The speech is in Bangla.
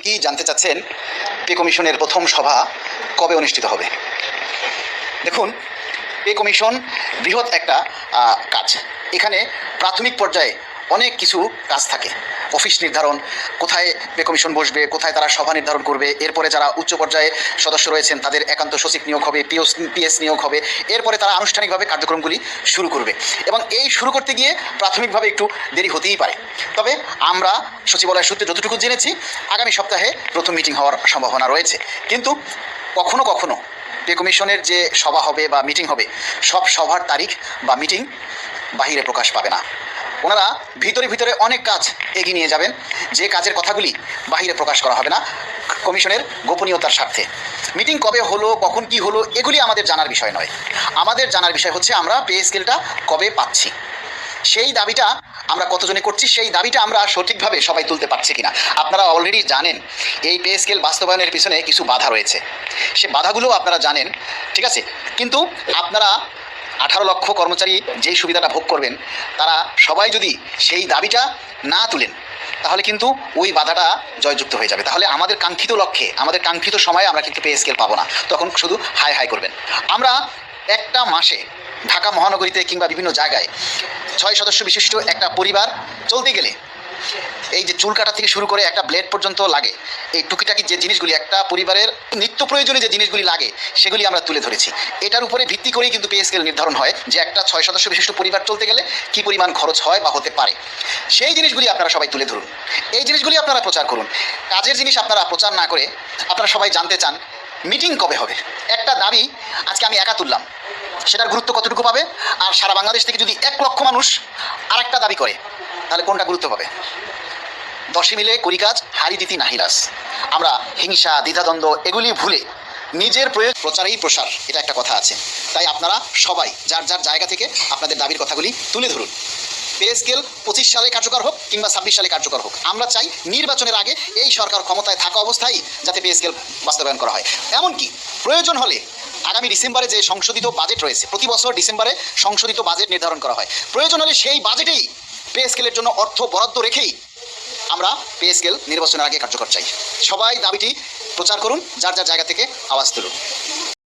অনেকেই জানতে চাচ্ছেন পে কমিশনের প্রথম সভা কবে অনুষ্ঠিত হবে? দেখুন, পে কমিশন বৃহৎ একটা কাজ। এখানে প্রাথমিক পর্যায়ে অনেক কিছু কাজ থাকে। অফিস নির্ধারণ, কোথায় পে কমিশন বসবে, কোথায় তারা সভা নির্ধারণ করবে, এরপরে যারা উচ্চ পর্যায়ে সদস্য রয়েছেন, তাদের একান্ত সচিব নিয়োগ হবে, পিওস, পিএস নিয়োগ হবে, এরপরে তারা আনুষ্ঠানিকভাবে কার্যক্রমগুলি শুরু করবে। এবং এই শুরু করতে গিয়ে প্রাথমিকভাবে একটু দেরি হতেই পারে। তবে আমরা সচিবালয় সূত্রে যতটুকু জেনেছি, আগামী সপ্তাহে প্রথম মিটিং হওয়ার সম্ভাবনা রয়েছে। কিন্তু কখনো কখনো পে কমিশনের যে সভা হবে বা মিটিং হবে, সব সভার তারিখ বা মিটিং বাহিরে প্রকাশ পাবে না। ওনারা ভিতরে ভিতরে অনেক কাজ এগিয়ে নিয়ে যাবেন। যে কাজের কথাগুলি বাহিরে প্রকাশ করা হবে না, কমিশনের গোপনীয়তার স্বার্থে। মিটিং কবে হলো, কখন কি হলো, এগুলি আমাদের জানার বিষয় নয়। আমাদের জানার বিষয় হচ্ছে আমরা পে স্কেলটা কবে পাচ্ছি। সেই দাবিটা আমরা কতজনে করছি, সেই দাবিটা আমরা সঠিকভাবে সবাই তুলতে পারছি কিনা। আপনারা অলরেডি জানেন, এই পে স্কেল বাস্তবায়নের পিছনে কিছু বাধা রয়েছে। সে বাধাগুলো আপনারা জানেন, ঠিক আছে? কিন্তু আপনারা আঠারো লক্ষ কর্মচারী যেই সুবিধাটা ভোগ করবেন, তারা সবাই যদি সেই দাবিটা না তুলেন, তাহলে কিন্তু ওই বাধাটা জয়যুক্ত হয়ে যাবে। তাহলে আমাদের কাঙ্ক্ষিত লক্ষ্যে, আমাদের কাঙ্ক্ষিত সময়ে আমরা কিন্তু পে স্কেল পাবো না। তখন শুধু হাই হাই করবেন। আমরা একটা মাসে ঢাকা মহানগরীতে কিংবা বিভিন্ন জায়গায় ছয় সদস্য বিশিষ্ট একটা পরিবার চলতে গেলে এই যে চুল কাটা থেকে শুরু করে একটা ব্লেড পর্যন্ত লাগে। এই টুকিটাকি যে জিনিসগুলি, একটা পরিবারের নিত্য প্রয়োজনীয় যে জিনিসগুলি লাগে, সেগুলি আমরা তুলে ধরেছি। এটার উপরে ভিত্তি করেই কিন্তু পে স্কেল নির্ধারণ হয় যে একটা ছয় সদস্য বিশিষ্ট পরিবার চলতে গেলে কী পরিমাণ খরচ হয় বা হতে পারে। সেই জিনিসগুলি আপনারা সবাই তুলে ধরুন। এই জিনিসগুলি আপনারা প্রচার করুন। কাজের জিনিস আপনারা প্রচার না করে আপনারা সবাই জানতে চান মিটিং কবে হবে? একটা দাবি আজকে আমি একা তুললাম। সেটার গুরুত্ব কতটুকু পাবে? আর সারা বাংলাদেশ থেকে যদি এক লক্ষ মানুষ আরেকটা দাবি করে তাহলে কোনটা গুরুত্ব পাবে দশে মিলে করি কাজ হারি দিতি নাহিরাস আমরা হিংসা, দ্বিধাদ্বন্দ্ব এগুলি ভুলে নিজের প্রয়োগ প্রচারেই প্রসার, এটা একটা কথা আছে। তাই আপনারা সবাই, যার যার জায়গা থেকে আপনাদের দাবির কথাগুলি তুলে ধরুন। পে স্কেল পঁচিশ সালে কার্যকর হোক কিংবা ছাব্বিশ সালে কার্যকর হোক, আমরা চাই নির্বাচনের আগে এই সরকার ক্ষমতায় থাকা অবস্থায় যাতে পে স্কেল বাস্তবায়ন করা হয়। এমনকি প্রয়োজন হলে আগামী ডিসেম্বরে যে সংশোধিত বাজেট রয়েছে, প্রতি বছর ডিসেম্বরে সংশোধিত বাজেট নির্ধারণ করা হয়। প্রয়োজন হলে সেই বাজেটেই পে স্কেলের জন্য অর্থ বরাদ্দ রেখেই আমরা পে স্কেল নির্বাচনের আগে কার্যকর চাই। সবাই দাবিটি প্রচার করুন, যার যার জায়গা থেকে আওয়াজ তুলুন।